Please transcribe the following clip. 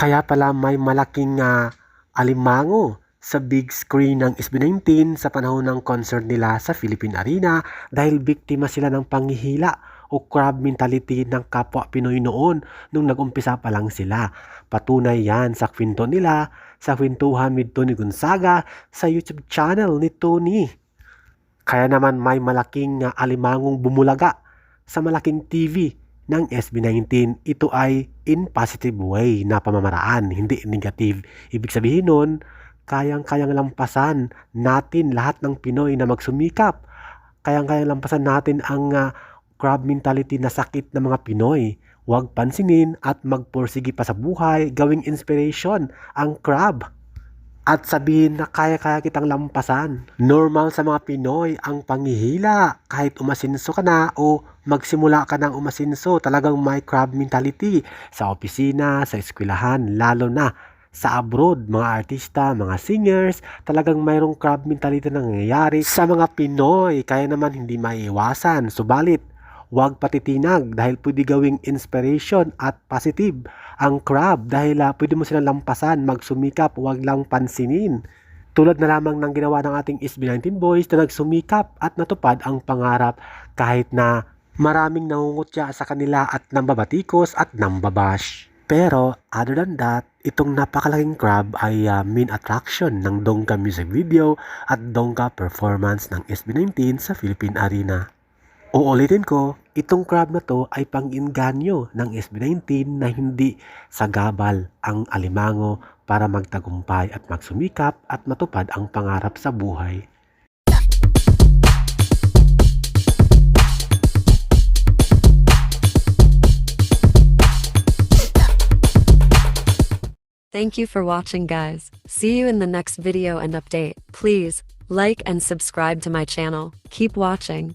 Kaya pala may malaking ah, alimango sa big screen ng SB19 sa panahon ng concert nila sa Philippine Arena dahil biktima sila ng panghihila o crab mentality ng kapwa Pinoy noon nung nag-umpisa pa lang sila. Patunay yan sa kwento nila sa kwentuhan with Tony Gonzaga sa YouTube channel ni Tony. Kaya naman may malaking ah, alimangong bumulaga sa malaking TV ng SB19. Ito ay in positive way na pamamaraan, hindi negative. Ibig sabihin nun, kayang-kayang lampasan natin lahat ng Pinoy na magsumikap. Kayang-kayang lampasan natin ang ah, crab mentality na sakit ng mga Pinoy. Huwag pansinin at magpursige pa sa buhay, gawing inspiration ang crab at sabihin na kaya-kaya kitang lampasan. Normal sa mga Pinoy ang panghihila. Kahit umasinso ka na o magsimula ka ng umasinso, talagang may crab mentality sa opisina, sa eskwelahan, lalo na sa abroad, mga artista, mga singers, talagang mayroong crab mentality na nangyayari sa mga Pinoy. Kaya naman hindi maiiwasan. Subalit, huwag patitinag dahil pwede gawing inspiration at positive ang crab dahil ah, pwede mo silang lampasan, magsumikap, huwag lang pansinin. Tulad na lamang ng ginawa ng ating SB19 boys na nagsumikap at natupad ang pangarap kahit na maraming nangungutya sa kanila at nambabatikos at nambabash. Pero other than that, itong napakalaking crab ay ah, main attraction ng Dongka music video at Dongka performance ng SB19 sa Philippine Arena. Uulitin ko, itong crab na to ay pang-inganyo ng SB19 na hindi sagabal ang alimango para magtagumpay at magsumikap at matupad ang pangarap sa buhay. Thank you for watching guys. See you in the next video and update. Please, like and subscribe to my channel. Keep watching.